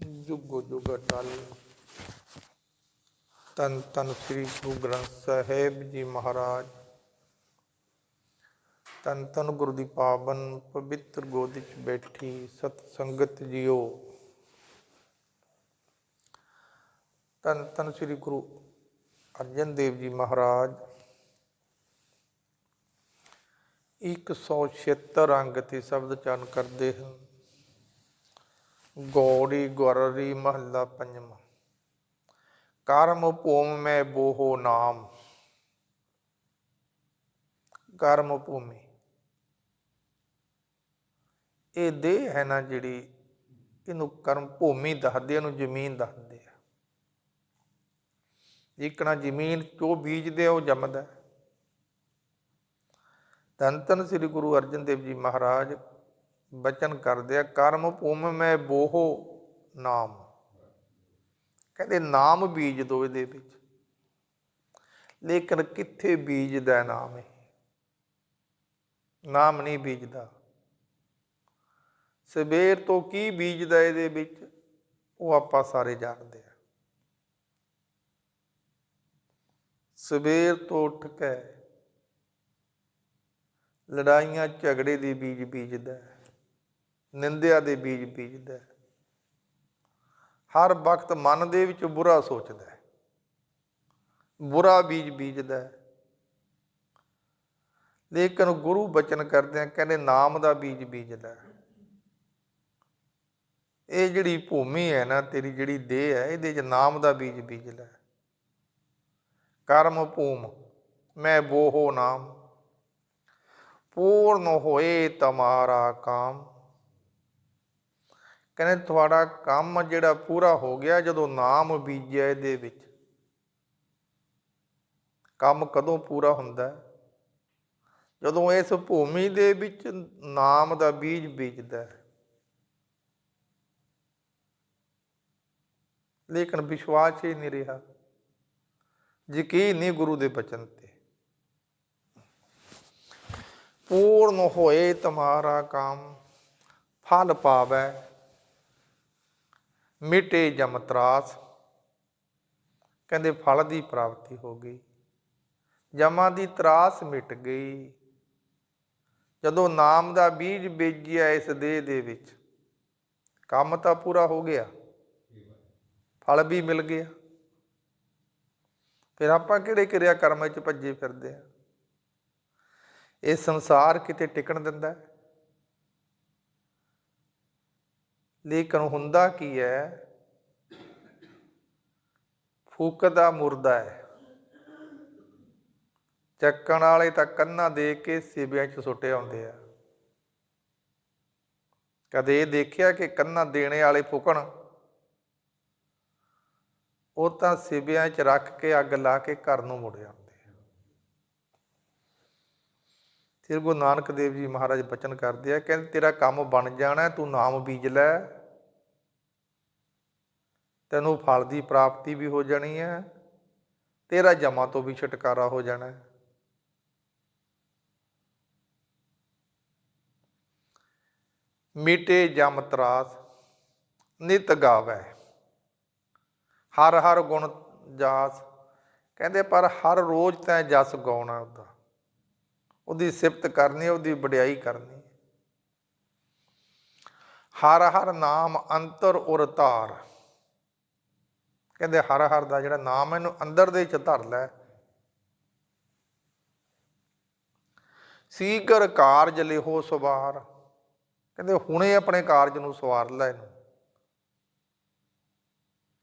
ਜੁਗੋ ਜੁਗ ਅਟਲ। ਤਨ ਤਨ ਸ੍ਰੀ ਗੁਰੂ ਗ੍ਰੰਥ ਸਾਹਿਬ ਜੀ ਮਹਾਰਾਜ। ਤਨ ਤਨ ਗੁਰੂ ਦੀ ਪਾਵਨ ਪਵਿੱਤਰ ਗੋਦ ਵਿੱਚ ਬੈਠੀ ਸਤ ਸੰਗਤ ਜੀਓ। ਤਨ ਤਨ ਸ੍ਰੀ ਗੁਰੂ ਅਰਜਨ ਦੇਵ ਜੀ ਮਹਾਰਾਜ। 176 ਅੰਗ ਤੇ ਸ਼ਬਦ ਚਰਨ ਕਰਦੇ ਹਨ। ਗੌੜੀ ਗੁਰਰੀ ਮਹੱਲਾ ਪੰਜਵਾਂ। ਕਰਮ ਭੂਮ ਮੈਂ ਬੋਹੋ ਨਾਮ। ਕਰਮ ਭੂਮੀ। ਇਹ ਦੇਹ ਹੈ ਨਾ ਜਿਹੜੀ ਇਹਨੂੰ ਕਰਮ ਭੂਮੀ ਦੱਸਦੇ ਇਹਨੂੰ ਜ਼ਮੀਨ ਦੱਸਦੇ ਆ। ਜਿਕਣਾ ਜ਼ਮੀਨ ਜੋ ਬੀਜਦੇ ਆ, ਉਹ ਜੰਮਦਾ। ਧੰਨ ਧੰਨ ਸ੍ਰੀ ਗੁਰੂ ਅਰਜਨ ਦੇਵ ਜੀ ਮਹਾਰਾਜ ਬਚਨ ਕਰਦੇ ਆ, ਕਰਮ ਭੂਮ ਮੈਂ ਬੋਹੋ ਨਾਮ। ਕਹਿੰਦੇ, ਨਾਮ ਬੀਜ ਦੋ ਇਹਦੇ ਵਿੱਚ। ਲੇਕਿਨ ਕਿੱਥੇ ਬੀਜਦਾ ਨਾਮ ਇਹ? ਨਾਮ ਨਹੀਂ ਬੀਜਦਾ। ਸਵੇਰ ਤੋਂ ਕੀ ਬੀਜਦਾ ਇਹਦੇ ਵਿੱਚ? ਉਹ ਆਪਾਂ ਸਾਰੇ ਜਾਣਦੇ ਆ। ਸਵੇਰ ਤੋਂ ਉੱਠ ਕੇ ਲੜਾਈਆਂ ਝਗੜੇ ਦੇ ਬੀਜ ਬੀਜਦਾ ਹੈ। ਨਿੰਦਿਆ ਦੇ ਬੀਜ ਬੀਜਦਾ ਹਰ ਵਕਤ ਮਨ ਦੇ ਵਿੱਚ ਬੁਰਾ ਸੋਚਦਾ ਹੈ। ਬੁਰਾ ਬੀਜ ਬੀਜਦਾ ਹੈ। ਲੇਕਿਨ ਗੁਰੂ ਬਚਨ ਕਰਦੇ ਆ, ਕਹਿੰਦੇ ਨਾਮ ਦਾ ਬੀਜ ਬੀਜਦਾ ਇਹ ਜਿਹੜੀ ਭੂਮੀ ਹੈ ਨਾ, ਤੇਰੀ ਜਿਹੜੀ ਦੇਹ ਹੈ, ਇਹਦੇ 'ਚ ਨਾਮ ਦਾ ਬੀਜ ਬੀਜ ਲੈ ਕਰਮ ਭੂਮ, ਮੈਂ ਬੋਹੋ ਨਾਮ। ਪੂਰਨ ਹੋਏ ਤਮਾਰਾ ਕਾਮ। ਕਹਿੰਦੇ ਤੁਹਾਡਾ ਕੰਮ ਜਿਹੜਾ ਪੂਰਾ ਹੋ ਗਿਆ ਜਦੋਂ ਨਾਮ ਬੀਜਿਆ ਇਹਦੇ ਵਿੱਚ। ਕੰਮ ਕਦੋਂ ਪੂਰਾ ਹੁੰਦਾ? ਜਦੋਂ ਇਸ ਭੂਮੀ ਦੇ ਵਿੱਚ ਨਾਮ ਦਾ ਬੀਜ ਬੀਜਦਾ ਹੈ। ਲੇਕਿਨ ਵਿਸ਼ਵਾਸ ਹੀ ਨਹੀਂ ਰਿਹਾ। ਯਕੀਨ ਨਹੀਂ ਗੁਰੂ ਦੇ ਬਚਨ ਤੇ। ਪੂਰਨ ਹੋਏ ਤੁਹਾਰਾ ਕੰਮ, ਫਲ ਪਾਵੈ ਮਿਟੇ ਜਮ ਤਰਾਸ। ਕਹਿੰਦੇ ਫਲ ਦੀ ਪ੍ਰਾਪਤੀ ਹੋ ਗਈ। ਜਮਾਂ ਦੀ ਤਰਾਸ ਮਿਟ ਗਈ। ਜਦੋਂ ਨਾਮ ਦਾ ਬੀਜ ਬੀਜਿਆ ਇਸ ਦੇਹ ਦੇ ਵਿੱਚ, ਕੰਮ ਤਾਂ ਪੂਰਾ ਹੋ ਗਿਆ। ਫਲ ਵੀ ਮਿਲ ਗਿਆ। ਫਿਰ ਆਪਾਂ ਕਿਹੜੇ ਕਿਰਿਆ ਕਰਮ ਵਿੱਚ ਭੱਜੇ ਫਿਰਦੇ ਆ? ਇਹ ਸੰਸਾਰ ਕਿਤੇ ਟਿਕਣ ਦਿੰਦਾ ਹੈ? ਲੇਕਿਨ ਹੁੰਦਾ ਕੀ ਹੈ? ਫੂਕਦਾ ਮੁਰਦਾ ਹੈ। ਚੱਕਣ ਵਾਲੇ ਤਾਂ ਕੰਨਾਂ ਦੇ ਕੇ ਸਿਵਿਆਂ 'ਚ ਸੁੱਟੇ ਆਉਂਦੇ ਆ। ਕਦੇ ਇਹ ਦੇਖਿਆ ਕਿ ਕੰਨਾਂ ਦੇਣੇ ਵਾਲੇ ਫੁਕਣ? ਉਹ ਤਾਂ ਸਿਵਿਆਂ 'ਚ ਰੱਖ ਕੇ ਅੱਗ ਲਾ ਕੇ ਘਰ ਨੂੰ ਮੁੜ ਜਾਂਦੇ ਆ। ਫਿਰ ਗੁਰੂ ਨਾਨਕ ਦੇਵ ਜੀ ਮਹਾਰਾਜ ਬਚਨ ਕਰਦੇ ਆ, ਕਹਿੰਦੇ ਤੇਰਾ ਕੰਮ ਬਣ ਜਾਣਾ, ਤੂੰ ਨਾਮ ਬੀਜ ਲੈ। ਤੈਨੂੰ ਫਲ ਦੀ ਪ੍ਰਾਪਤੀ ਵੀ ਹੋ ਜਾਣੀ ਹੈ, ਤੇਰਾ ਜਮਾ ਤੋਂ ਵੀ ਛੁਟਕਾਰਾ ਹੋ ਜਾਣਾ ਹੈ। ਮੀਟੇ ਜਮ ਤਰਾਸ, ਨਿਤ ਗਾਵੈ। ਹਰ ਹਰ ਗੁਣ ਜਾਸ, ਕਹਿੰਦੇ ਪਰ ਹਰ ਰੋਜ਼ ਤੈਂ ਜਸ ਗਾਉਣਾ ਉਹਦਾ। ਉਹਦੀ ਸਿਫਤ ਕਰਨੀ ਉਹਦੀ ਵਡਿਆਈ ਕਰਨੀ ਹਰ ਹਰ ਨਾਮ ਅੰਤਰ ਉਰ ਧਾਰ। ਕਹਿੰਦੇ ਹਰ ਹਰ ਦਾ ਜਿਹੜਾ ਨਾਮ ਹੈ ਇਹਨੂੰ ਅੰਦਰ ਦੇ ਚ ਧਰ ਲੈ। ਸੀਕਰ ਕਾਰਜ ਲਿਹੋ ਸਵਾਰ। ਕਹਿੰਦੇ ਹੁਣੇ ਆਪਣੇ ਕਾਰਜ ਨੂੰ ਸਵਾਰ ਲੈ ਇਹਨੂੰ।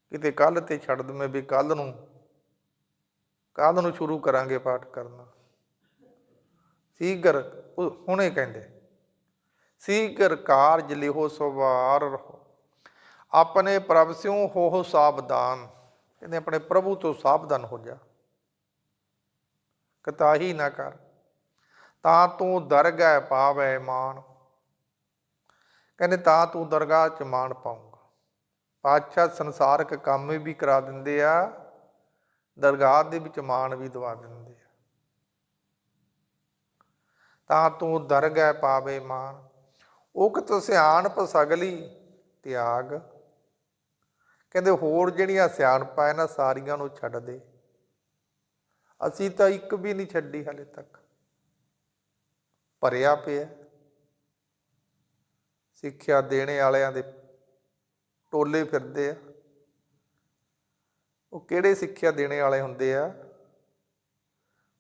ਕਿਤੇ ਕੱਲ ਤੇ ਛੱਡ ਦਵੇਂ ਵੀ ਕੱਲ ਨੂੰ ਕੱਲ ਨੂੰ ਸ਼ੁਰੂ ਕਰਾਂਗੇ ਪਾਠ ਕਰਨਾ। ਸੀਗਰ ਉਹ ਹੁਣੇ ਕਹਿੰਦੇ ਸੀਗਰ ਕਾਰਜ ਲਿਹੋ ਸਵਾਰ ਰਹੋ। ਆਪਣੇ ਪ੍ਰਭ ਸਿਉ ਹੋ ਸਾਵਧਾਨ। ਕਹਿੰਦੇ ਆਪਣੇ ਪ੍ਰਭੂ ਤੋਂ ਸਾਵਧਾਨ ਹੋ ਜਾ। ਕਤਾਹੀ ਨਾ ਕਰ। ਤਾਂ ਤੂੰ ਦਰਗਾਹ ਪਾਵੈ ਮਾਨ। ਕਹਿੰਦੇ ਤਾਂ ਤੂੰ ਦਰਗਾਹ ਚ ਮਾਣ ਪਾਉਂਗਾ ਪਾਤਸ਼ਾਹ ਸੰਸਾਰਕ ਕੰਮ ਵੀ ਕਰਾ ਦਿੰਦੇ ਆ, ਦਰਗਾਹ ਦੇ ਵਿੱਚ ਮਾਣ ਵੀ ਦਵਾ ਦਿੰਦੇ ਆ। ਤਾਂ ਤੂੰ ਦਰਗਹਿ ਪਾਵੇ ਮਾਨ। ਉਕਤ ਸਿਆਣਪ ਸਗਲੀ ਤਿਆਗ। ਕਹਿੰਦੇ ਹੋਰ ਜਿਹੜੀਆਂ ਸਿਆਣਪਾਂ ਹੈ ਨਾ ਸਾਰੀਆਂ ਨੂੰ ਛੱਡ ਦੇ। ਅਸੀਂ ਤਾਂ ਇੱਕ ਵੀ ਨਹੀਂ ਛੱਡੀ ਹਲੇ ਤੱਕ। ਭਰਿਆ ਪਿਆ ਸਿੱਖਿਆ ਦੇਣੇ ਵਾਲਿਆਂ ਦੇ ਟੋਲੇ ਫਿਰਦੇ ਆ। ਉਹ ਕਿਹੜੇ ਸਿੱਖਿਆ ਦੇਣੇ ਵਾਲੇ ਹੁੰਦੇ ਆ?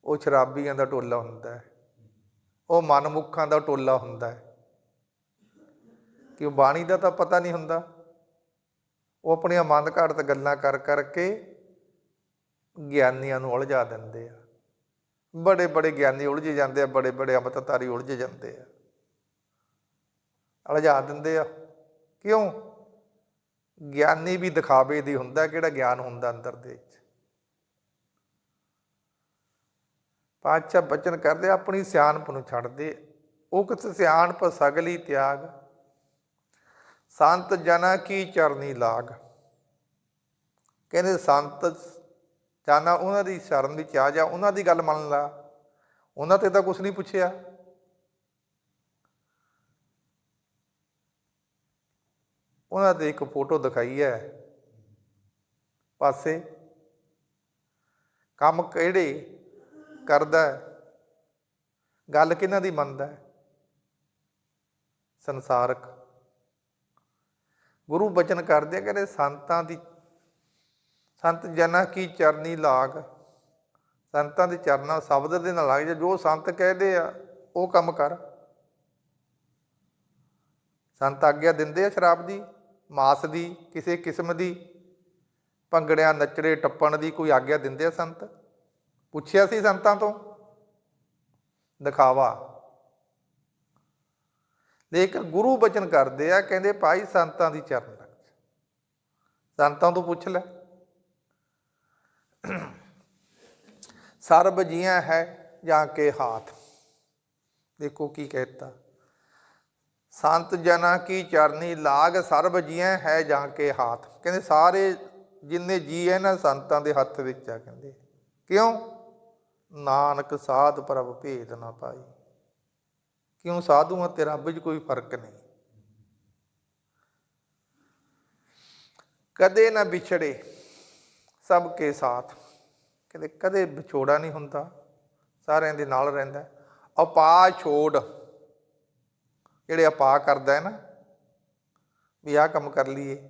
ਉਹ ਸ਼ਰਾਬੀਆਂ ਦਾ ਟੋਲਾ ਹੁੰਦਾ ਹੈ। ਉਹ ਮਨਮੁੱਖਾਂ ਦਾ ਟੋਲਾ ਹੁੰਦਾ ਹੈ। ਕਿ ਬਾਣੀ ਦਾ ਤਾਂ ਪਤਾ ਨਹੀਂ ਹੁੰਦਾ। ਉਹ ਆਪਣੀਆਂ ਮੰਦ ਘੜਤ ਗੱਲਾਂ ਕਰ ਕਰਕੇ ਗਿਆਨੀਆਂ ਨੂੰ ਉਲਝਾ ਦਿੰਦੇ ਆ। ਬੜੇ ਬੜੇ ਗਿਆਨੀ ਉਲਝ ਜਾਂਦੇ ਆ, ਬੜੇ ਬੜੇ ਅੰਮ੍ਰਿਤਧਾਰੀ ਉਲਝ ਜਾਂਦੇ ਆ। ਉਲਝਾ ਦਿੰਦੇ ਆ। ਕਿਉਂ? ਗਿਆਨੀ ਵੀ ਦਿਖਾਵੇ ਦੀ ਹੁੰਦਾ, ਕਿਹੜਾ ਗਿਆਨ ਹੁੰਦਾ ਅੰਦਰ ਦੇ ਵਿੱਚ। ਪਾਤਸ਼ਾਹ ਬਚਨ ਕਰਦੇ ਆਪਣੀ ਸਿਆਣਪ ਨੂੰ ਛੱਡਦੇ ਉਹ ਉਕਤ ਸਿਆਣਪ, ਸਗਲੀ, ਤਿਆਗ। ਸੰਤ ਜਨਾ ਕੀ ਚਰਨੀ ਲਾਗ? ਕਹਿੰਦੇ ਸੰਤ ਜਾਨਾ ਉਹਨਾਂ ਦੀ ਸ਼ਰਨ ਵਿੱਚ ਆ ਜਾ, ਉਹਨਾਂ ਦੀ ਗੱਲ ਮੰਨ ਲਾ। ਉਹਨਾਂ ਤੇ ਤਾਂ ਕੁਝ ਨਹੀਂ ਪੁੱਛਿਆ। ਉਹਨਾਂ ਤੇ ਇੱਕ ਫੋਟੋ ਦਿਖਾਈ ਹੈ। ਪਾਸੇ ਕੰਮ ਕਿਹੜੇ ਕਰਦਾ ਗੱਲ ਕਿਹਨਾਂ ਦੀ ਮੰਨਦਾ ਸੰਸਾਰਕ। ਗੁਰੂ ਬਚਨ ਕਰਦੇ ਆ, ਕਹਿੰਦੇ ਸੰਤਾਂ ਦੀ, ਸੰਤ ਜਨਾ ਕੀ ਚਰਨੀ ਲਾਗ। ਸੰਤਾਂ ਦੇ ਚਰਨਾਂ ਸ਼ਬਦ ਦੇ ਨਾਲ ਲੱਗ, ਜਾ ਜੋ ਸੰਤ ਕਹਦੇ ਆ, ਉਹ ਕੰਮ ਕਰ। ਸੰਤ ਆਗਿਆ ਦਿੰਦੇ ਆ ਸ਼ਰਾਬ ਦੀ, ਮਾਸ ਦੀ, ਕਿਸੇ ਕਿਸਮ ਦੀ, ਭੰਗੜਿਆਂ, ਨੱਚੜੇ, ਟੱਪਣ ਦੀ ਕੋਈ ਆਗਿਆ ਦਿੰਦੇ ਆ ਸੰਤ। ਪੁੱਛਿਆ ਸੀ ਸੰਤਾਂ ਤੋਂ? ਦਿਖਾਵਾ। ਲੇਕਿਨ ਗੁਰੂ ਬਚਨ ਕਰਦੇ ਆ, ਕਹਿੰਦੇ ਭਾਈ ਸੰਤਾਂ ਦੀ ਚਰਨ ਲੱਗ ਜਾ। ਸੰਤਾਂ ਤੋਂ ਪੁੱਛ ਲੈ। ਸਰਬ ਜੀਆਂ ਹੈ ਜਾਂ ਕੇ ਹਾਥ। ਦੇਖੋ ਕੀ ਕਹਿਤਾ। ਸੰਤ ਜਨਾ ਕੀ ਚਰਨੀ ਲਾਗ, ਸਰਬ ਜੀਆਂ ਹੈ ਜਾਂ ਕੇ ਹਾਥ। ਕਹਿੰਦੇ ਸਾਰੇ ਜਿੰਨੇ ਜੀ ਹੈ ਨਾ ਸੰਤਾਂ ਦੇ ਹੱਥ ਵਿੱਚ ਆ, ਕਹਿੰਦੇ। ਕਿਉਂ? ਨਾਨਕ ਸਾਧ ਪ੍ਰਭ ਭੇਦ ਨਾ ਪਾਈ। ਕਿਉਂ ਸਾਧੂਆਂ ਤੇ ਰੱਬ 'ਚ ਕੋਈ ਫ਼ਰਕ ਨਹੀਂ? ਕਦੇ ਨਾ ਵਿਛੜੇ ਸਭ ਕੇ ਸਾਥ। ਕਹਿੰਦੇ ਕਦੇ ਵਿਛੋੜਾ ਨਹੀਂ ਹੁੰਦਾ, ਸਾਰਿਆਂ ਦੇ ਨਾਲ ਰਹਿੰਦਾ। ਹੈ। ਅਪਾ ਛੋੜ, ਜਿਹੜੇ ਅਪਾ ਕਰਦਾ ਹੈ ਨਾ, ਵੀ ਆਹ ਕੰਮ ਕਰ ਲਈਏ,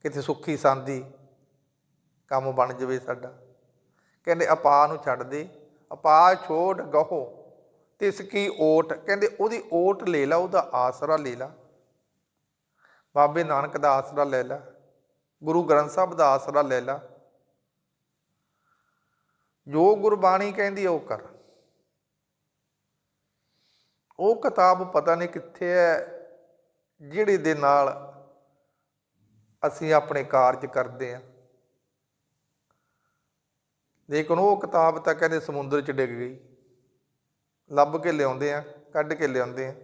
ਕਿਤੇ ਸੁੱਖੀ ਸੰਦੀ ਕੰਮ ਬਣ ਜਵੇ ਸਾਡਾ। ਕਹਿੰਦੇ ਅਪਾ ਨੂੰ ਛੱਡ ਦੇ ਅਪਾ ਛੋੜ ਗਹੋ। ਤਿਸ ਕੀ ਓਟ, ਕਹਿੰਦੇ ਉਹਦੀ ਓਟ ਲੈ ਲਾ, ਉਹਦਾ ਆਸਰਾ ਲੈ ਲਾ। ਬਾਬੇ ਨਾਨਕ ਦਾ ਆਸਰਾ ਲੈ ਲਾ, ਗੁਰੂ ਗ੍ਰੰਥ ਸਾਹਿਬ ਦਾ ਆਸਰਾ ਲੈ ਲਾ। ਜੋ ਗੁਰਬਾਣੀ ਕਹਿੰਦੀ ਉਹ ਕਰ। ਉਹ ਕਿਤਾਬ ਪਤਾ ਨਹੀਂ ਕਿੱਥੇ ਹੈ ਜਿਹੜੇ ਦੇ ਨਾਲ ਅਸੀਂ ਆਪਣੇ ਕਾਰਜ ਕਰਦੇ ਹਾਂ ਲੇਕਿਨ ਉਹ ਕਿਤਾਬ ਤਾਂ ਕਹਿੰਦੇ ਸਮੁੰਦਰ 'ਚ ਡਿੱਗ ਗਈ। ਲੱਭ ਕੇ ਲਿਆਉਂਦੇ ਆ, ਕੱਢ ਕੇ ਲਿਆਉਂਦੇ ਆ।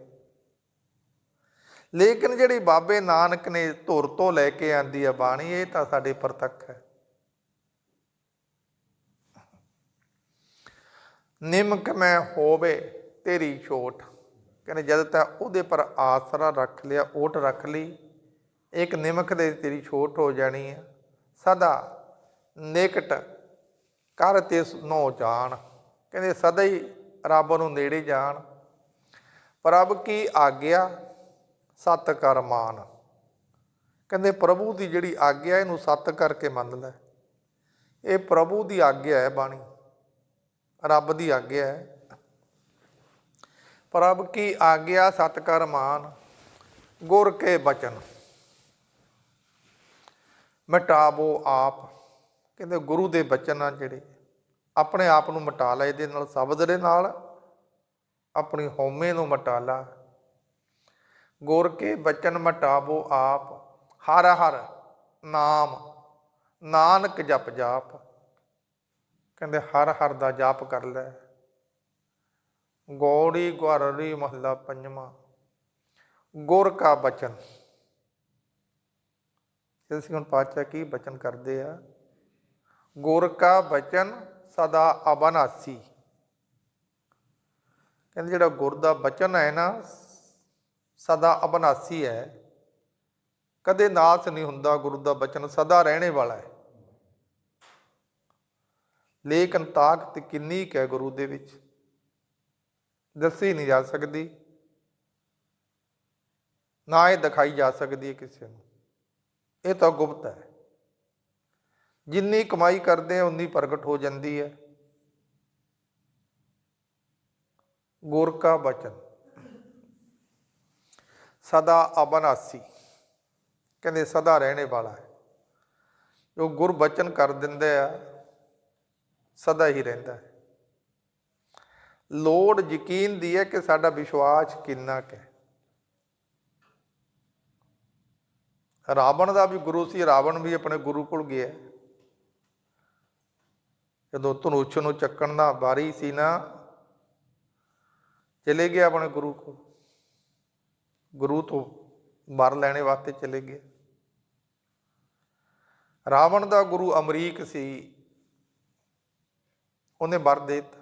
ਲੇਕਿਨ ਜਿਹੜੀ ਬਾਬੇ ਨਾਨਕ ਨੇ ਧੁਰ ਤੋਂ ਲੈ ਕੇ ਆਂਦੀ ਆ ਬਾਣੀ, ਇਹ ਤਾਂ ਸਾਡੇ ਪ੍ਰਤੱਖ ਹੈ। ਨਿਮਕ ਮੈਂ ਹੋਵੇ ਤੇਰੀ ਛੋਟ। ਕਹਿੰਦੇ ਜਦ ਤਾਂ ਉਹਦੇ ਪਰ ਆਸਰਾ ਰੱਖ ਲਿਆ, ਓਟ ਰੱਖ ਲਈ, ਇੱਕ ਨਿਮਕ ਦੇ ਤੇਰੀ ਛੋਟ ਹੋ ਜਾਣੀ ਹੈ ਸਦਾ ਨਿਕਟ ਕਰ ਤੇ ਨੋ ਜਾਣ। ਕਹਿੰਦੇ ਸਦਾ ਹੀ ਰੱਬ ਨੂੰ ਨੇੜੇ ਜਾਣ। ਪ੍ਰਭ ਕੀ ਆਗਿਆ? ਸਤ ਕਰ ਮਾਨ। ਕਹਿੰਦੇ ਪ੍ਰਭੂ ਦੀ ਜਿਹੜੀ ਆਗਿਆ, ਇਹਨੂੰ ਸਤ ਕਰਕੇ ਮੰਨ ਲੈ। ਇਹ ਪ੍ਰਭੂ ਦੀ ਆਗਿਆ ਹੈ ਬਾਣੀ। ਰੱਬ ਦੀ ਆਗਿਆ ਹੈ। ਪ੍ਰਭ ਕੀ ਆਗਿਆ? ਸਤ ਕਰ ਮਾਨ। ਗੁਰ ਕੇ ਬਚਨ। ਮਿਟਾਵੋ ਆਪ। ਕਹਿੰਦੇ ਗੁਰੂ ਦੇ ਬਚਨ ਆ ਜਿਹੜੇ। ਆਪਣੇ ਆਪ ਨੂੰ ਮਿਟਾ ਲੈ, ਇਹਦੇ ਨਾਲ ਸ਼ਬਦ ਦੇ ਨਾਲ ਆਪਣੀ ਹਉਮੈ ਨੂੰ ਮਿਟਾ ਲਾ। ਗੁਰ ਕੇ ਬਚਨ ਮਟਾਵੋ ਆਪ, ਹਰ ਹਰ ਨਾਮ, ਨਾਨਕ ਜਪ ਜਾਪ। ਕਹਿੰਦੇ ਹਰ ਹਰ ਦਾ ਜਾਪ ਕਰ ਲੈ। ਗੌੜੀ ਗੁਰਰੀ ਮਹੱਲਾ ਪੰਜਵਾਂ, ਗੁਰ ਕਾ ਬਚਨ। ਅਸੀਂ ਹੁਣ ਪਾਤਸ਼ਾਹ ਕੀ ਬਚਨ ਕਰਦੇ ਆ? ਗੁਰ ਕਾ ਬਚਨ ਸਦਾ ਅਬਨਾਸੀ ਕਹਿੰਦੇ ਜਿਹੜਾ ਗੁਰ ਦਾ ਬਚਨ ਹੈ ਨਾ, ਸਦਾ ਅਬਨਾਸੀ ਹੈ। ਕਦੇ ਨਾਸ ਨਹੀਂ ਹੁੰਦਾ ਗੁਰੂ ਦਾ ਬਚਨ, ਸਦਾ ਰਹਿਣੇ ਵਾਲਾ ਹੈ। ਲੇਕਿਨ ਤਾਕਤ ਕਿੰਨੀ ਕੁ ਹੈ ਗੁਰੂ ਦੇ ਵਿੱਚ, ਦੱਸੀ ਨਹੀਂ ਜਾ ਸਕਦੀ। ਨਾ ਇਹ ਦਿਖਾਈ ਜਾ ਸਕਦੀ ਹੈ ਕਿਸੇ ਨੂੰ। ਇਹ ਤਾਂ ਗੁਪਤ ਹੈ। ਜਿੰਨੀ ਕਮਾਈ ਕਰਦੇ ਆ, ਉਨੀ ਪ੍ਰਗਟ ਹੋ ਜਾਂਦੀ ਹੈ। ਗੁਰਕਾ ਬਚਨ। ਸਦਾ ਅਬਨਾਸੀ। ਕਹਿੰਦੇ ਸਦਾ ਰਹਿਣੇ ਵਾਲਾ ਹੈ। ਜੋ ਗੁਰ ਬਚਨ ਕਰ ਦਿੰਦੇ ਆ, ਸਦਾ ਹੀ ਰਹਿੰਦਾ ਹੈ। ਲੋੜ ਯਕੀਨ ਦੀ ਹੈ ਕਿ ਸਾਡਾ ਵਿਸ਼ਵਾਸ ਕਿੰਨਾ ਕੁ ਹੈ। ਰਾਵਣ ਦਾ ਵੀ, ਗੁਰੂ ਸੀ, ਰਾਵਣ ਵੀ ਆਪਣੇ ਗੁਰੂ ਕੋਲ ਗਿਆ। ਜਦੋਂ ਧਨੁਸ਼ ਨੂੰ ਚੱਕਣ ਦਾ ਵਾਰੀ ਸੀ ਨਾ, ਚਲੇ ਗਿਆ ਆਪਣੇ ਗੁਰੂ ਕੋਲ। ਗੁਰੂ ਤੋਂ ਮਰ ਲੈਣੇ ਵਾਸਤੇ ਚਲੇ ਗਏ ਰਾਵਣ ਦਾ ਗੁਰੂ ਅਮਰੀਕ ਸੀ। ਉਹਨੇ ਵਰ ਦੇ ਦਿੱਤਾ।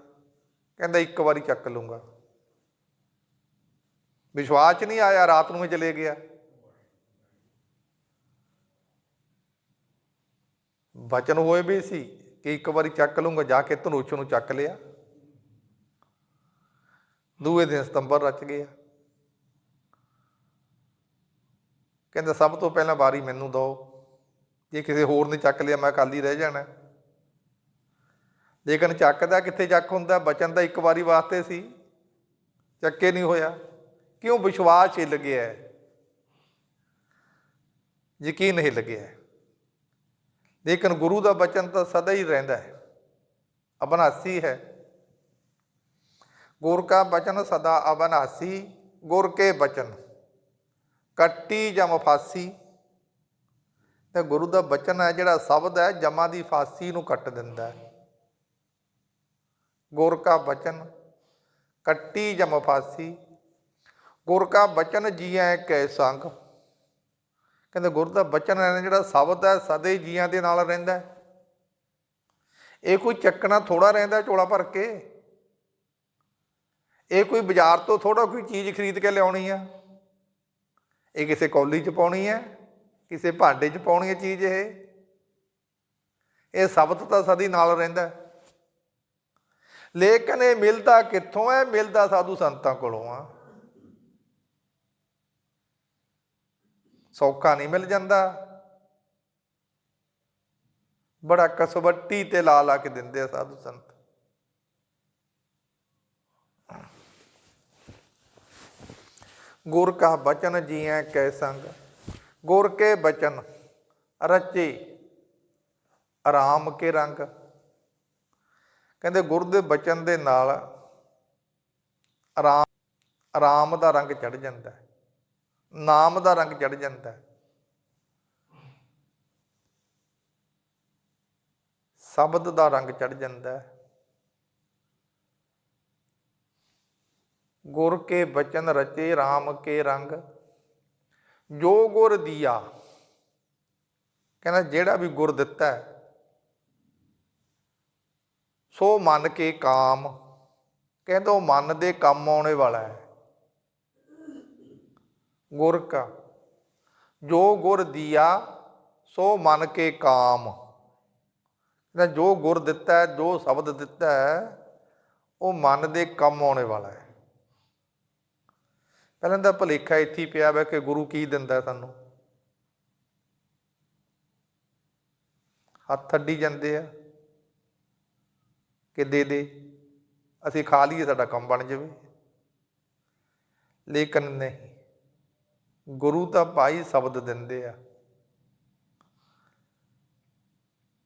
ਕਹਿੰਦਾ ਇੱਕ ਵਾਰੀ ਚੱਕ ਲੂੰਗਾ ਵਿਸ਼ਵਾਸ ਨਹੀਂ ਆਇਆ, ਰਾਤ ਨੂੰ ਹੀ ਚਲੇ ਗਿਆ। ਵਚਨ ਹੋਏ ਵੀ ਸੀ। ਕਿ ਇੱਕ ਵਾਰੀ ਚੱਕ ਲੂੰਗਾ ਜਾ ਕੇ ਧਨੁਸ਼ ਨੂੰ ਚੱਕ ਲਿਆ। ਦੂਏ ਦਿਨ ਸਤੰਬਰ ਰਚ ਗਿਆ। ਕਹਿੰਦਾ, ਸਭ ਤੋਂ ਪਹਿਲਾਂ ਵਾਰੀ ਮੈਨੂੰ ਦਿਓ। ਜੇ ਕਿਸੇ ਹੋਰ ਨੇ ਚੱਕ ਲਿਆ, ਮੈਂ ਖਾਲੀ ਰਹਿ ਜਾਣਾ। ਲੇਕਿਨ ਚੱਕਦਾ ਕਿੱਥੇ ਚੱਕ ਹੁੰਦਾ? ਬਚਨ ਦਾ ਇੱਕ ਵਾਰੀ ਵਾਸਤੇ ਸੀ। ਚੱਕੇ ਨਹੀਂ ਹੋਇਆ। ਕਿਉਂ? ਵਿਸ਼ਵਾਸ ਹਿੱਲ ਗਿਆ ਹੈ। ਯਕੀਨ ਹਿੱਲ ਗਿਆ ਲੇਕਿਨ ਗੁਰੂ ਦਾ ਬਚਨ ਤਾਂ ਸਦਾ ਹੀ ਰਹਿੰਦਾ ਹੈ। ਅਬਨਾਸੀ ਹੈ। ਗੁਰ ਕਾ ਬਚਨ ਸਦਾ ਅਬਨਾਸੀ, ਗੁਰ ਕੇ ਬਚਨ। ਕੱਟੀ ਜਮ ਫਾਸੀ। ਤੇ ਗੁਰੂ ਦਾ ਬਚਨ ਹੈ ਜਿਹੜਾ ਸ਼ਬਦ ਹੈ, ਜਮਾਂ ਦੀ ਫਾਸੀ ਨੂੰ ਕੱਟ ਦਿੰਦਾ ਹੈ। ਗੁਰ ਕਾ ਬਚਨ, ਕੱਟੀ ਜਮ ਫਾਸੀ। ਗੁਰ ਕਾ ਬਚਨ ਜੀਐ ਕੈ ਸੰਗ। ਕਹਿੰਦੇ ਗੁਰ ਦਾ ਬਚਨ ਹੈ, ਜਿਹੜਾ ਸ਼ਬਦ ਹੈ, ਸਦੇ ਜੀਆਂ ਦੇ ਨਾਲ ਰਹਿੰਦਾ ਇਹ ਕੋਈ ਚੱਕਣਾ ਥੋੜਾ ਰਹਿੰਦਾ ਝੋਲਾ ਭਰ ਕੇ। ਇਹ ਕੋਈ ਬਾਜ਼ਾਰ ਤੋਂ ਥੋੜਾ ਕੋਈ ਚੀਜ਼ ਖਰੀਦ ਕੇ ਲਿਆਉਣੀ ਆ। ਇਹ ਕਿਸੇ ਕੌਲੀ 'ਚ ਪਾਉਣੀ ਹੈ, ਕਿਸੇ ਭਾਂਡੇ 'ਚ ਪਾਉਣੀ ਹੈ ਚੀਜ਼ ਇਹ। ਇਹ ਸ਼ਬਦ ਤਾਂ ਸਦੀ ਨਾਲ ਰਹਿੰਦਾ ਲੇਕਿਨ ਇਹ ਮਿਲਦਾ ਕਿੱਥੋਂ ਹੈ? ਮਿਲਦਾ ਸਾਧੂ ਸੰਤਾਂ ਕੋਲੋਂ ਆ। ਸੌਖਾ ਨਹੀਂ ਮਿਲ ਜਾਂਦਾ। ਬੜਾ ਕਸਵੱਟੀ ਤੇ ਲਾ ਲਾ ਕੇ ਦਿੰਦੇ ਆ ਸਾਧੂ ਸੰਤ। ਗੁਰ ਕਾ ਬਚਨ ਜੀਐ ਕੈ ਸੰਗ, ਗੁਰ ਕੇ ਬਚਨ ਰਚੇ ਆਰਾਮ ਕੇ ਰੰਗ। ਕਹਿੰਦੇ ਗੁਰ ਦੇ ਬਚਨ ਦੇ ਨਾਲ ਆਰਾਮ ਆਰਾਮ ਦਾ ਰੰਗ ਚੜ ਜਾਂਦਾ ਹੈ। ਨਾਮ ਦਾ ਰੰਗ ਚੜ ਜਾਂਦਾ ਹੈ। ਸ਼ਬਦ ਦਾ ਰੰਗ ਚੜ ਜਾਂਦਾ ਹੈ। ਗੁਰ ਕੇ ਬਚਨ ਰਚੇ RAM ਕੇ ਰੰਗ। ਜੋ ਗੁਰ ਦੀਆ, ਕਹਿੰਦਾ ਜਿਹੜਾ ਵੀ ਗੁਰ ਦਿੱਤਾ ਹੈ, ਸੋ ਮਨ ਕੇ ਕਾਮ, ਕਹਿੰਦਾ ਉਹ ਮਨ ਦੇ ਕੰਮ ਆਉਣੇ ਵਾਲਾ ਹੈ। ਗੁਰ ਕਾ। ਜੋ ਗੁਰ ਦੀਆ, ਸੋ ਮਨ ਕੇ ਕਾਮ। ਕਹਿੰਦਾ ਜੋ ਗੁਰ ਦਿੱਤਾ ਹੈ ਜੋ ਸ਼ਬਦ ਦਿੱਤਾ ਹੈ ਉਹ ਮਨ ਦੇ ਕੰਮ ਆਉਣੇ ਵਾਲਾ ਹੈ। ਪਹਿਲਾਂ ਤਾਂ ਭਲੇਖਾ ਇੱਥੇ ਹੀ ਪਿਆ ਵਾ ਕਿ ਗੁਰੂ ਕੀ ਦਿੰਦਾ ਸਾਨੂੰ। ਹੱਥ ਅੱਡੀ ਜਾਂਦੇ ਆ ਕਿ ਦੇ ਦੇ, ਅਸੀਂ ਖਾ ਲਈਏ, ਸਾਡਾ ਕੰਮ ਬਣ ਜਾਵੇ। ਲੇਕਿਨ ਨਹੀਂ। ਗੁਰੂ ਤਾਂ ਭਾਈ ਸ਼ਬਦ ਦਿੰਦੇ ਆ।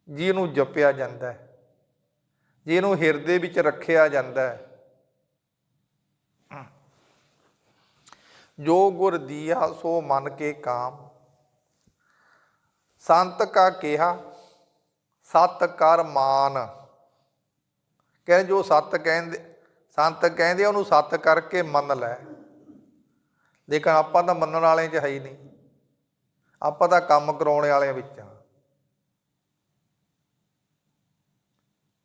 ਜਿਹਨੂੰ ਜਪਿਆ ਜਾਂਦਾ ਹੈ। ਜਿਹਨੂੰ ਹਿਰਦੇ ਵਿੱਚ ਰੱਖਿਆ ਜਾਂਦਾ ਹੈ। ਜੋ ਗੁਰ ਦੀਆ ਸੋ ਮਨ ਕੇ ਕਾਮ। ਸੰਤ ਕਾ ਕਿਹਾ ਸਤ ਕਰ ਮਾਨ। ਕਹਿੰਦੇ ਜੋ ਸਤ ਕਹਿੰਦੇ ਸੰਤ ਕਹਿੰਦੇ ਆ, ਉਹਨੂੰ ਸਤ ਕਰਕੇ ਮੰਨ ਲੈ। ਲੇਕਿਨ ਆਪਾਂ ਤਾਂ ਮੰਨਣ ਵਾਲੇ ਚ ਹੈ ਹੀ ਨਹੀਂ। ਆਪਾਂ ਤਾਂ ਕੰਮ ਕਰਾਉਣ ਵਾਲਿਆਂ ਵਿੱਚ ਆ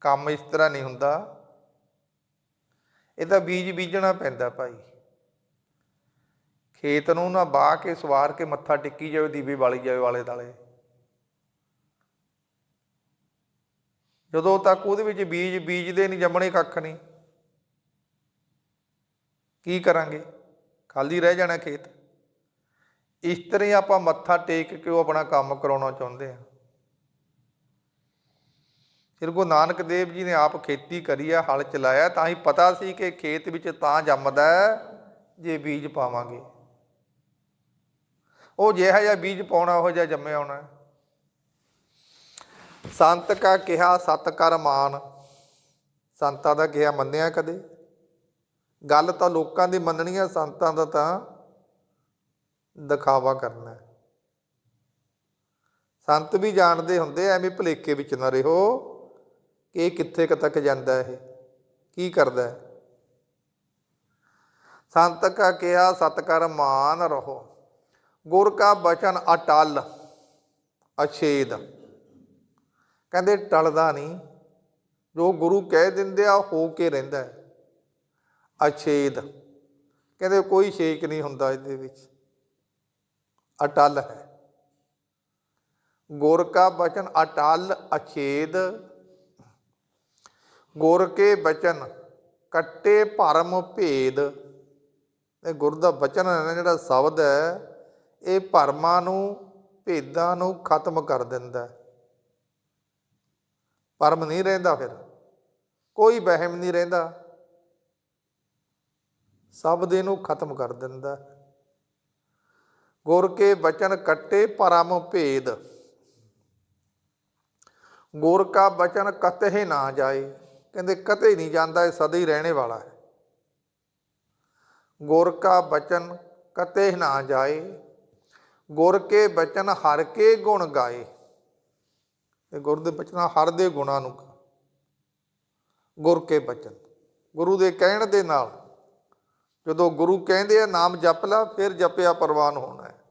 ਕੰਮ ਇਸ ਤਰ੍ਹਾਂ ਨਹੀਂ ਹੁੰਦਾ। ਇਹ ਤਾਂ ਬੀਜ ਬੀਜਣਾ ਪੈਂਦਾ ਭਾਈ। ਖੇਤ ਨੂੰ ਨਾ ਬਾਹ ਕੇ, ਸਵਾਰ ਕੇ ਮੱਥਾ ਟਿੱਕੀ ਜਾਵੇ, ਦੀਵੇ ਵਾਲੀ ਜਾਵੇ ਵਾਲੇ ਦਾਲੇ। ਜਦੋਂ ਤੱਕ ਉਹਦੇ ਵਿੱਚ ਬੀਜ ਬੀਜਦੇ ਨਹੀਂ, ਜੰਮਣੇ ਕੱਖ ਨਹੀਂ। ਕੀ ਕਰਾਂਗੇ? ਖਾਲੀ ਰਹਿ ਜਾਣਾ ਖੇਤ। ਇਸ ਤਰ੍ਹਾਂ ਹੀ ਆਪਾਂ ਮੱਥਾ ਟੇਕ ਕੇ ਉਹ ਆਪਣਾ ਕੰਮ ਕਰਾਉਣਾ ਚਾਹੁੰਦੇ ਆ ਸ਼੍ਰੀ ਗੁਰੂ ਨਾਨਕ ਦੇਵ ਜੀ ਨੇ ਆਪ ਖੇਤੀ ਕਰੀ ਆ, ਹਲ ਚਲਾਇਆ, ਤਾਂ ਹੀ ਪਤਾ ਸੀ ਕਿ ਖੇਤ ਵਿੱਚ ਤਾਂ ਜੰਮਦਾ ਜੇ ਬੀਜ ਪਾਵਾਂਗੇ। ਉਹ ਜਿਹਾ ਜਿਹਾ ਬੀਜ ਪਾਉਣਾ, ਉਹ ਜਿਹਾ ਜੰਮਿਆ ਆਉਣਾ ਸੰਤ ਕਾ ਕਿਹਾ, ਸਤ ਕਰ ਮਾਨ। ਸੰਤਾਂ ਦਾ ਕਿਹਾ, ਮੰਨਿਆ ਕਦੇ? ਗੱਲ ਤਾਂ ਲੋਕਾਂ ਦੀ ਮੰਨਣੀ ਹੈ, ਸੰਤਾਂ ਦਾ ਤਾਂ ਦਿਖਾਵਾ ਕਰਨਾ ਸੰਤ ਵੀ ਜਾਣਦੇ ਹੁੰਦੇ ਐਵੇਂ ਭੁਲੇਖੇ ਵਿੱਚ ਨਾ ਰਹੋ ਕਿ ਇਹ ਕਿੱਥੇ ਕੁ ਤੱਕ ਜਾਂਦਾ ਇਹ, ਕੀ ਕਰਦਾ ਸੰਤ ਕਾ ਕਿਹਾ ਸਤ ਮਾਨ ਰਹੋ, ਗੁਰ ਕਾ ਬਚਨ ਅਟਲ, ਅਛੇਦ। ਕਹਿੰਦੇ, ਟਲਦਾ ਨਹੀਂ, ਜੋ ਗੁਰੂ ਕਹਿ ਦਿੰਦੇ ਆ, ਹੋ ਕੇ ਰਹਿੰਦਾ ਹੈ। ਅਛੇਦ। ਕਹਿੰਦੇ ਕੋਈ ਛੇਕ ਨਹੀਂ ਹੁੰਦਾ ਇਹਦੇ ਵਿੱਚ। ਅਟਲ ਹੈ। ਗੁਰ ਕਾ ਬਚਨ ਅਟਲ ਅਛੇਦ। ਗੁਰ ਕੇ ਬਚਨ ਕੱਟੇ ਭਰਮ ਭੇਦ। ਇਹ ਗੁਰ ਦਾ ਬਚਨ ਹੈ ਨਾ, ਜਿਹੜਾ ਸ਼ਬਦ ਹੈ, ਇਹ ਭਰਮਾਂ ਨੂੰ, ਭੇਦਾਂ ਨੂੰ ਖਤਮ ਕਰ ਦਿੰਦਾ ਭਰਮ ਨਹੀਂ ਰਹਿੰਦਾ ਫਿਰ। ਕੋਈ ਵਹਿਮ ਨਹੀਂ ਰਹਿੰਦਾ। ਸਭ ਦੇ ਨੂੰ ਖਤਮ ਕਰ ਦਿੰਦਾ। ਹੈ। ਗੁਰ ਕੇ ਬਚਨ ਕੱਟੇ ਭਰਮ ਭੇਦ। ਗੁਰ ਕਾ ਬਚਨ ਕਤਹਿ ਨਾ ਜਾਏ। ਕਹਿੰਦੇ ਕਤੇ ਨਹੀਂ ਜਾਂਦਾ, ਇਹ ਸਦਾ ਹੀ ਰਹਿਣੇ ਵਾਲਾ ਹੈ। ਗੁਰ ਕਾ ਬਚਨ ਕਤੇ ਨਾ ਜਾਏ। ਗੁਰ ਕੇ ਬਚਨ ਹਰ ਕੇ ਗੁਣ ਗਾਏ। ਇਹ ਗੁਰ ਦੇ ਬਚਨਾਂ ਹਰ ਦੇ ਗੁਣਾਂ ਨੂੰ ਗੁਰ ਕੇ ਬਚਨ। ਗੁਰੂ ਦੇ ਕਹਿਣ ਦੇ ਨਾਲ ਜਦੋਂ ਗੁਰੂ ਕਹਿੰਦੇ ਆ, ਨਾਮ ਜਪ ਲਾ, ਫਿਰ ਜਪਿਆ ਪ੍ਰਵਾਨ ਹੋਣਾ ਹੈ।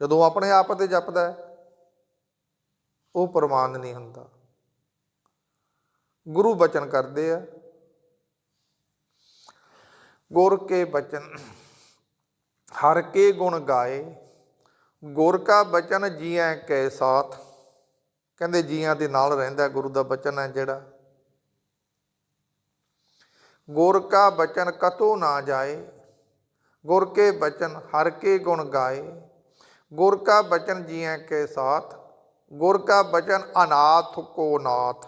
ਜਦੋਂ ਆਪਣੇ ਆਪ ਤੇ ਜਪਦਾ ਹੈ, ਉਹ ਪ੍ਰਵਾਨ ਨਹੀਂ ਹੁੰਦਾ। ਗੁਰੂ ਬਚਨ ਕਰਦੇ ਆ। ਗੁਰ ਕੇ ਬਚਨ, ਹਰ ਕੇ ਗੁਣ ਗਾਏ, ਗੁਰ ਕਾ ਬਚਨ ਜੀਐ ਕੈ ਸਾਥ। ਕਹਿੰਦੇ ਜੀਆਂ ਦੇ ਨਾਲ ਰਹਿੰਦਾ ਗੁਰੂ ਦਾ ਬਚਨ ਹੈ ਜਿਹੜਾ। ਗੁਰ ਕਾ ਬਚਨ ਕਤੋ ਨਾ ਜਾਏ, ਗੁਰ ਕੇ ਬਚਨ ਹਰ ਕੇ ਗੁਣ ਗਾਏ। ਗੁਰ ਕਾ ਬਚਨ ਜੀਐ ਕੇ ਸਾਥ, ਗੁਰ ਕਾ ਬਚਨ ਅਨਾਥ ਕੋ ਨਾਥ।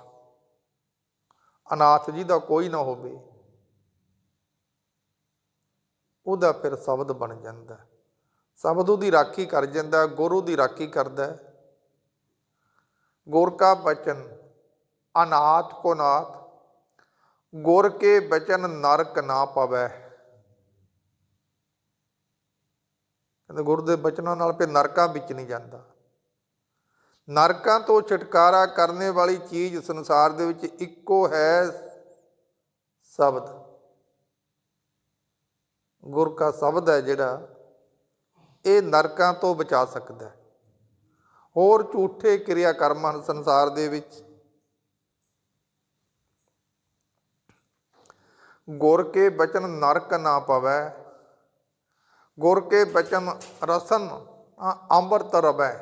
ਅਨਾਥ ਜੀ ਦਾ ਕੋਈ ਨਾ ਹੋਵੇ, ਉਹਦਾ ਫਿਰ ਸ਼ਬਦ ਬਣ ਜਾਂਦਾ ਸ਼ਬਦ ਉਹਦੀ ਰਾਖੀ ਕਰ ਜਾਂਦਾ ਗੁਰੂ ਦੀ ਰਾਖੀ ਕਰਦਾ ਹੈ। ਗੁਰ ਕਾ ਬਚਨ ਅਨਾਥ ਕੋ ਨਾਥ ਗੁਰ ਕੇ ਬਚਨ ਨਰਕ ਨਾ ਪਵੈ। ਕਹਿੰਦੇ ਗੁਰ ਦੇ ਬਚਨਾਂ ਨਾਲ ਫਿਰ ਨਰਕਾਂ ਵਿੱਚ ਨਹੀਂ ਜਾਂਦਾ। ਨਰਕਾਂ ਤੋਂ ਛੁਟਕਾਰਾ ਕਰਨੇ ਵਾਲੀ ਚੀਜ਼ ਸੰਸਾਰ ਦੇ ਵਿੱਚ ਇੱਕੋ ਹੈ ਸ਼ਬਦ। ਗੁਰ ਕਾ ਸ਼ਬਦ ਹੈ ਜਿਹੜਾ, ਇਹ ਨਰਕਾਂ ਤੋਂ ਬਚਾ ਸਕਦਾ ਹੋਰ ਝੂਠੇ ਕਿਰਿਆ ਕਰਮ ਹਨ ਸੰਸਾਰ ਦੇ ਵਿੱਚ ਗੁਰ ਕੇ ਬਚਨ ਨਰਕ ਨਾ ਪਵੈ। ਗੁਰ ਕੇ ਬਚਨ ਰਸਨ ਅੰਮ੍ਰਿਤ ਰਵੈ।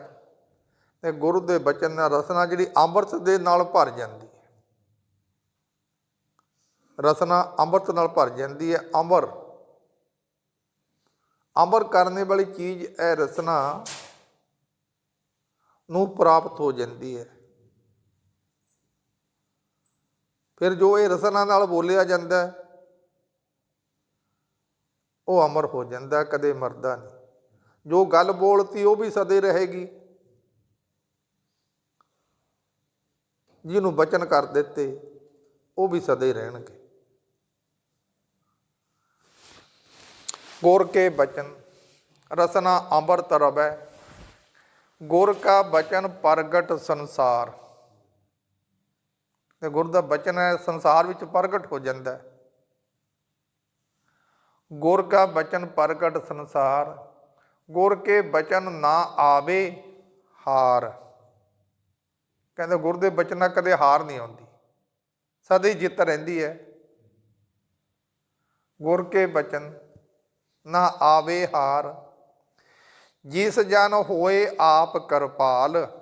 ਤੇ ਗੁਰੂ ਦੇ ਬਚਨ ਨਾਲ ਰਸਨਾ ਜਿਹੜੀ ਅੰਮ੍ਰਿਤ ਦੇ ਨਾਲ ਭਰ ਜਾਂਦੀ ਹੈ। ਰਸਨਾ ਅੰਮ੍ਰਿਤ ਨਾਲ ਭਰ ਜਾਂਦੀ ਹੈ ਅਮਰ ਅਮਰ ਕਰਨੇ ਵਾਲੀ ਚੀਜ਼ ਇਹ ਰਸਨਾ ਨੂੰ ਪ੍ਰਾਪਤ ਹੋ ਜਾਂਦੀ ਹੈ। ਫਿਰ ਜੋ ਇਹ ਰਸਨਾ ਨਾਲ ਬੋਲਿਆ ਜਾਂਦਾ ਹੈ ਉਹ ਅਮਰ ਹੋ ਜਾਂਦਾ, ਕਦੇ ਮਰਦਾ ਨਹੀਂ। ਜੋ ਗੱਲ ਬੋਲਤੀ ਉਹ ਵੀ ਸਦੇ ਰਹੇਗੀ। ਜਿਹਨੂੰ ਬਚਨ ਕਰ ਦਿੱਤੇ, ਉਹ ਵੀ ਸਦੇ ਰਹਿਣਗੇ। ਗੁਰ ਕੇ ਬਚਨ, ਰਸਨਾ ਅੰਮ੍ਰਿਤ ਰਵੈ। ਗੁਰ ਕਾ ਬਚਨ ਪ੍ਰਗਟ ਸੰਸਾਰ। ਤੇ ਗੁਰ ਦਾ ਬਚਨ ਹੈ, ਸੰਸਾਰ ਵਿੱਚ ਪ੍ਰਗਟ ਹੋ ਜਾਂਦਾ ਹੈ। ਗੁਰ ਕਾ ਬਚਨ ਪ੍ਰਗਟ ਸੰਸਾਰ, ਗੁਰ ਕੇ ਬਚਨ ਨਾ ਆਵੇ ਹਾਰ। ਕਹਿੰਦਾ ਗੁਰ ਦੇ ਬਚਨਾਂ ਕਦੇ ਹਾਰ ਨਹੀਂ ਆਉਂਦੀ। ਸਦਾ ਹੀ ਜਿੱਤ ਰਹਿੰਦੀ ਹੈ। ਗੁਰ ਕੇ ਬਚਨ ਨਾ ਆਵੇ ਹਾਰ। ਜਿਸ ਜਨ ਹੋਏ ਆਪ ਕਿਰਪਾਲ।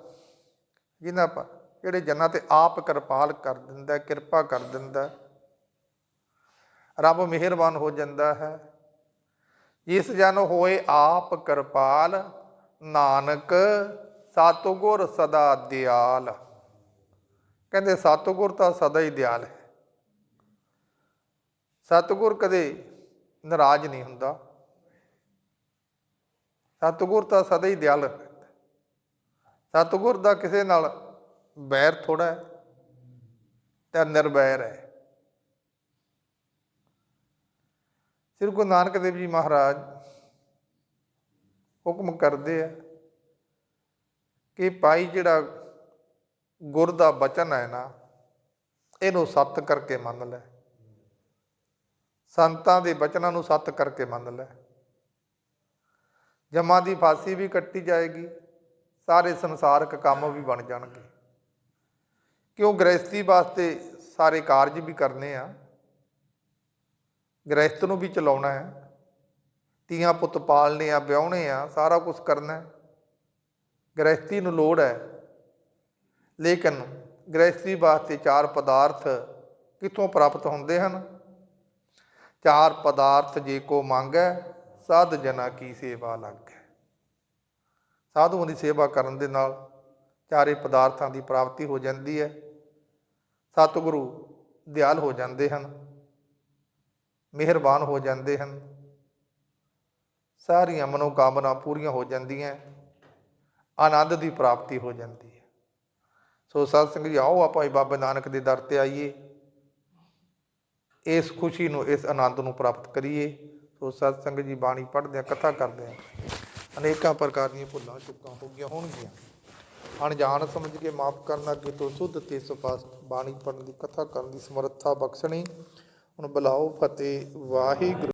ਜਿਨ੍ਹਾਂ ਪਰ ਜਿਹੜੇ ਜਨਾਂ ਤੇ ਆਪ ਕਿਰਪਾਲ ਕਰ ਦਿੰਦਾ, ਕਿਰਪਾ ਕਰ ਦਿੰਦਾ। ਰੱਬ ਮਿਹਰਬਾਨ ਹੋ ਜਾਂਦਾ ਹੈ। ਜਿਸ ਜਨ ਹੋਏ ਆਪ ਕਿਰਪਾਲ, ਨਾਨਕ ਸਤਿਗੁਰ ਸਦਾ ਦਿਆਲ। ਕਹਿੰਦੇ ਸਤਿਗੁਰ ਤਾਂ ਸਦਾ ਹੀ ਦਿਆਲ ਹੈ। ਸਤਿਗੁਰ ਕਦੇ ਨਾਰਾਜ਼ ਨਹੀਂ ਹੁੰਦਾ। ਸਤਿਗੁਰ ਤਾਂ ਸਦਾ ਹੀ ਦਿਆਲ ਰਹਿੰਦਾ ਸਤਿਗੁਰ ਦਾ ਕਿਸੇ ਨਾਲ ਬੈਰ ਥੋੜਾ ਹੈ, ਤੇ ਨਿਰਬੈਰ ਹੈ। ਸ੍ਰੀ ਗੁਰੂ ਨਾਨਕ ਦੇਵ ਜੀ ਮਹਾਰਾਜ ਹੁਕਮ ਕਰਦੇ ਆ ਕਿ ਭਾਈ ਜਿਹੜਾ ਗੁਰ ਦਾ ਬਚਨ ਹੈ ਨਾ, ਇਹਨੂੰ ਸੱਤ ਕਰਕੇ ਮੰਨ ਲੈ। ਸੰਤਾਂ ਦੇ ਬਚਨਾਂ ਨੂੰ ਸੱਤ ਕਰਕੇ ਮੰਨ ਲੈ। ਜਮਾਂ ਦੀ ਫਾਂਸੀ ਵੀ ਕੱਟੀ ਜਾਏਗੀ, ਸਾਰੇ ਸੰਸਾਰਕ ਕੰਮ ਵੀ ਬਣ ਜਾਣਗੇ। ਕਿਉਂ ਗ੍ਰਸਤੀ ਵਾਸਤੇ ਸਾਰੇ ਕਾਰਜ ਵੀ ਕਰਨੇ ਆ? ਗ੍ਰਹਿਸਥ ਨੂੰ ਵੀ ਚਲਾਉਣਾ ਹੈ। ਤੀਆਂ ਪੁੱਤ ਪਾਲਨੇ ਆ, ਵਿਆਹਣੇ ਆ, ਸਾਰਾ ਕੁਝ ਕਰਨਾ ਹੈ। ਗ੍ਰਸਤੀ ਨੂੰ ਲੋੜ ਹੈ। ਲੇਕਿਨ ਗ੍ਰਹਿਸਥੀ ਵਾਸਤੇ ਚਾਰ ਪਦਾਰਥ ਕਿੱਥੋਂ ਪ੍ਰਾਪਤ ਹੁੰਦੇ ਹਨ? ਚਾਰ ਪਦਾਰਥ ਜੇ ਕੋ ਮੰਗੈ, ਸਾਧ ਜਨਾ ਕੀ ਸੇਵਾ ਲੱਗੈ। ਸਾਧੂਆਂ ਦੀ ਸੇਵਾ ਕਰਨ ਦੇ ਨਾਲ ਚਾਰੇ ਪਦਾਰਥਾਂ ਦੀ ਪ੍ਰਾਪਤੀ ਹੋ ਜਾਂਦੀ ਹੈ। ਸਤਿਗੁਰੂ ਦਿਆਲ ਹੋ ਜਾਂਦੇ ਹਨ। ਮਿਹਰਬਾਨ ਹੋ ਜਾਂਦੇ ਹਨ। ਸਾਰੀਆਂ ਮਨੋਕਾਮਨਾ ਪੂਰੀਆਂ ਹੋ ਜਾਂਦੀਆਂ ਆਨੰਦ ਦੀ ਪ੍ਰਾਪਤੀ ਹੋ ਜਾਂਦੀ ਹੈ। ਸੋ ਸਤ ਸੰਗਤ ਜੀ, ਆਓ ਆਪਾਂ ਬਾਬਾ ਨਾਨਕ ਦੇ ਦਰ ਤੇ ਆਈਏ। ਇਸ ਖੁਸ਼ੀ ਨੂੰ, ਇਸ ਆਨੰਦ ਨੂੰ ਪ੍ਰਾਪਤ ਕਰੀਏ। ਸੋ ਸਤ ਸੰਗਤ ਜੀ, ਬਾਣੀ ਪੜ੍ਹਦੇ ਆ ਕਥਾ ਕਰਦੇ ਆ ਅਨੇਕਾਂ ਪ੍ਰਕਾਰ ਦੀਆਂ ਭੁੱਲਾਂ, ਚੁੱਕਾਂ ਹੋ ਗਈਆਂ ਹੋਣਗੀਆਂ। ਅਣਜਾਣ ਸਮਝ ਕੇ ਮਾਫ ਕਰਨਾ ਅੱਗੇ ਤੋਂ ਸੁੱਧ ਤੇ ਸਪਸ਼ਟ ਬਾਣੀ ਪੜ੍ਹਨ ਦੀ, ਕਥਾ ਕਰਨ ਦੀ ਸਮਰੱਥਾ ਬਖਸ਼ਣੀ। ਹੁਣ ਬੁਲਾਓ ਫਤਿਹ ਵਾਹਿਗੁਰੂ।